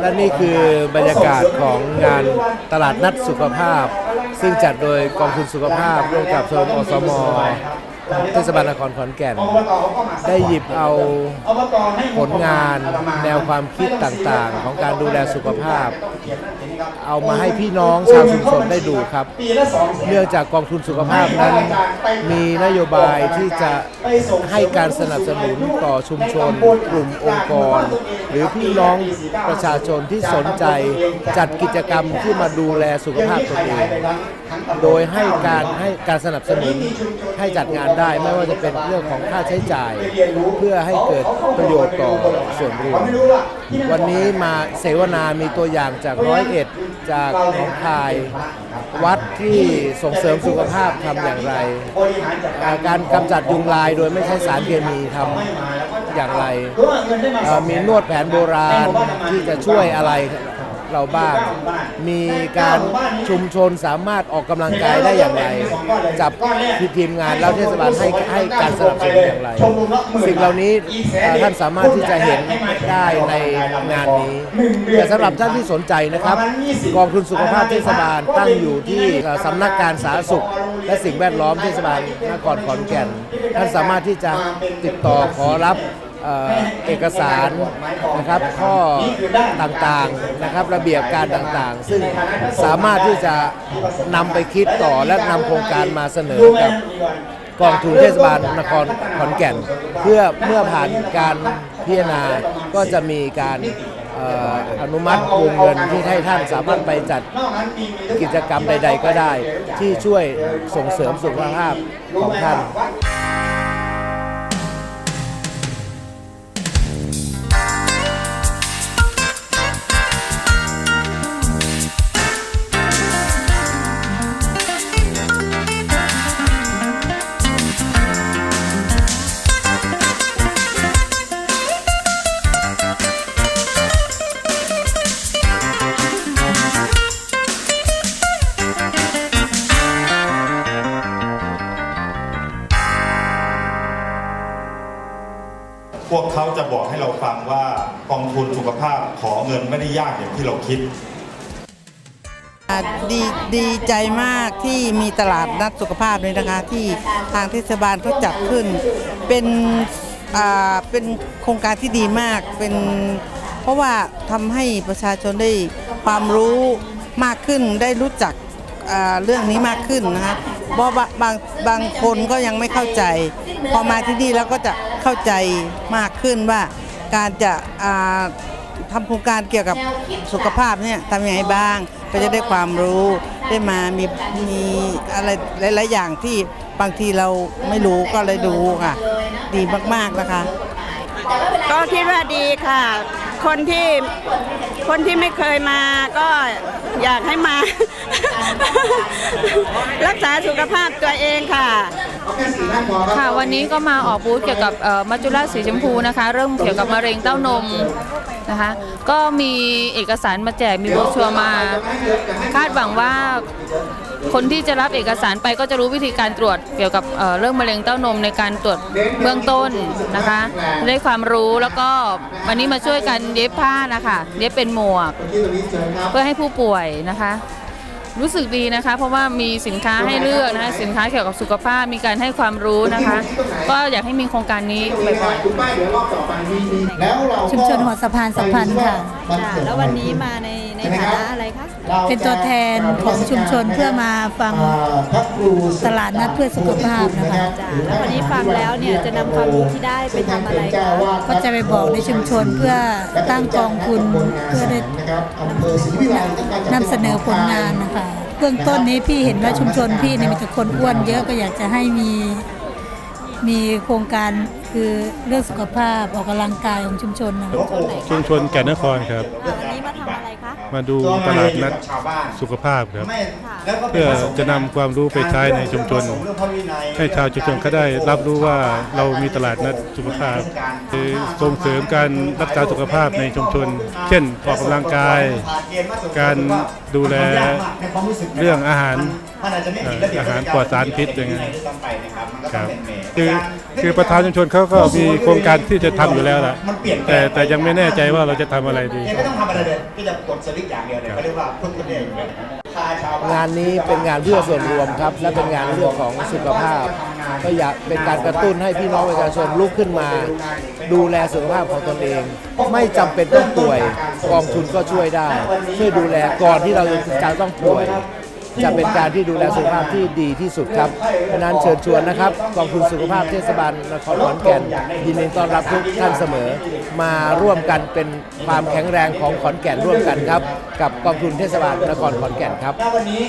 และนี่คือบรรยากาศของงานตลาดนัดสุขภาพ ซึ่งจัดโดยกองทุนสุขภาพร่วมกับสมอสม เทศบาลนครขอนแก่น ได้หยิบเอาผลงานแนวความคิดต่างๆ ของการดูแลสุขภาพ เอามาให้พี่น้องชาวชุมชนได้ดูครับ เนื่องจากกองทุนสุขภาพนั้น มีนโยบายที่จะให้การสนับสนุนต่อชุมชน กลุ่มองค์กร หรือพี่น้องประชาชนที่สนใจจัดกิจกรรมที่มาดูแลสุขภาพตัวเองโดยให้การให้การสนับสนุนให้จัดงานได้ ไม่ว่าจะเป็นเรื่องของค่าใช้จ่าย เพื่อให้เกิดประโยชน์ต่อส่วนรวม วันนี้มาเสวนามีตัวอย่างจากร้อยเอ็ดจากหนองคายวัดที่ส่งเสริมสุขภาพทำอย่างไรอาการกำจัดยุงลายโดยไม่ใช้สารเคมีทำอย่างไร มีนวดแผนโบราณที่จะช่วยอะไร เราบ้าง มีการชุมชนสามารถออกกำลังกายได้อย่างไร จับทีมงานแล้วเทศบาลให้ให้การสนับสนุนอย่างไร สิ่งเหล่านี้ท่านสามารถที่จะเห็นได้ในงานนี้ แต่สำหรับท่านที่สนใจนะครับ กองทุนสุขภาพเทศบาลตั้งอยู่ที่เอ่อสำนักการสาธารณสุข และสิ่งแวดล้อมเทศบาลนครขอนแก่น ท่านสามารถที่จะติดต่อขอรับ เอกสารนะครับข้อต่างๆนะครับระเบียบการต่างๆ ซึ่งสามารถที่จะนำไปคิดต่อและนำโครงการมาเสนอกับกองทุนเทศบาลนครขอนแก่น เพื่อเมื่อผ่านการพิจารณาก็จะมีการอนุมัติวงเงินที่ให้ท่านสามารถไปจัดกิจกรรมใด ๆ ก็ได้ ที่ช่วยส่งเสริมสุขภาพของท่าน เขาจะบอกให้เราฟังว่ากองทุนสุขภาพขอเงินไม่ได้ยากอย่างที่เราคิด ดีดีใจมากที่มีตลาดนัดสุขภาพเลยนะคะ ที่ทางเทศบาลเขาจัดขึ้น เป็นอ่าเป็นโครงการที่ดีมากเป็น เพราะว่าทำให้ประชาชนได้ความรู้มากขึ้นได้รู้จักอ่าเรื่องนี้มากขึ้นนะคะเพราะบาบางบางคนก็ยังไม่เข้าใจ พอมาที่นี่แล้วก็จะ เข้าใจมากขึ้นว่าการจะอ่าทำโครงการเกี่ยวกับสุขภาพเนี่ยทำยังไงบ้าง ก็จะได้ความรู้ได้มามีมีอะไรหลายๆอย่างที่บางทีเราไม่รู้ก็เลยดูค่ะ ดีมากๆนะคะ ก็คิดว่าดีค่ะ คนที่คนที่ไม่เคยมาก็อยากให้มา รักษาสุขภาพตัวเองค่ะ ค่ะวันนี้ก็มาออกบูธเกี่ยวกับเอ่อมัจจุราชสีชมพูนะคะ เริ่มเกี่ยวกับมะเร็งเต้านม นะคะ ก็มีเอกสารมาแจกมีโบรชัวร์มา คาดหวังว่าคนที่จะรับเอกสารไปก็จะรู้วิธีการตรวจเกี่ยวกับเอ่อเรื่องมะเร็งเต้านมในการตรวจเบื้องต้นนะคะได้ความรู้แล้วก็วันนี้มาช่วยกันเย็บผ้านะคะเย็บเป็นหมวก เพื่อให้ผู้ป่วยนะคะ รู้สึกดีนะคะ เพราะว่ามีสินค้าให้เลือกนะคะสินค้าเกี่ยวกับสุขภาพมีการให้ความรู้นะคะ ก็อยากให้มีโครงการนี้บ่อยๆชุมชนหัวสะพานสัมพันธ์ค่ะค่ะแล้ววันนี้มาในใน ฐานะอะไรคะเป็นตัวแทนของชุมชนเพื่อมาฟังตลาดนัดเพื่อสุขภาพนะคะจ้ะแล้ววันนี้ฟังแล้วเนี่ยจะนำความรู้ที่ได้ไปทำอะไรคะก็จะไปบอกในชุมชนเพื่อตั้งกองทุนเพื่อได้นำเสนอผลงานนะคะเบื้องต้นนี้พี่เห็นว่าชุมชนพี่เนี่ยมีแต่คนอ้วนเยอะก็อยากจะให้มีมีโครงการ คือเรื่องสุขภาพออกกำลังกายของชุมชนนะคะชุมชนแก่นนครครับ อ่าวันนี้มาทำอะไรคะ มาดูตลาดนัดสุขภาพครับ เพื่อจะนำความรู้ไปใช้ในชุมชน ให้ชาวชุมชนเขาได้รับรู้ว่าเรามีตลาดนัดสุขภาพคือส่งเสริมการรักษาสุขภาพในชุมชน เช่นออกกำลังกาย การดูแลเรื่องอาหารอาหารปลอดสารพิษอย่างเงี้ยครับคือคือประธานชุมชนเขาก็มีโครงการที่จะทำอยู่แล้วล่ะแต่แต่ยังไม่แน่ใจว่าเราจะทำอะไรดีไม่ต้องทำอะไรเลยก็จะกดสลิปอย่างเดียวเลยเขาเรียกว่าพึ่งคนเดียวอยู่เลยพาชาวบ้งานนี้เป็นงานเพื่อส่วนรวมครับ และเป็นงานเรื่องของสุขภาพ ก็อยากเป็นการกระตุ้นให้พี่น้องประชาชนลุกขึ้นมา ดูแลสุขภาพของตนเอง ไม่จำเป็นต้องป่วยกองทุนก็ช่วยได้ ช่วยดูแลก่อนที่เราจะต้องป่วย จะเป็นการที่ดูแลสุขภาพที่ดีที่สุดครับเพราะนั้นเชิญชวนนะครับกองทุนสุขภาพเทศบาลนครขอนแก่นยินดีต้อนรับทุกท่านเสมอ มาร่วมกันเป็นความแข็งแรงของขอนแก่นร่วมกันครับ กับกองทุนเทศบาลนครขอนแก่นครับวันนี้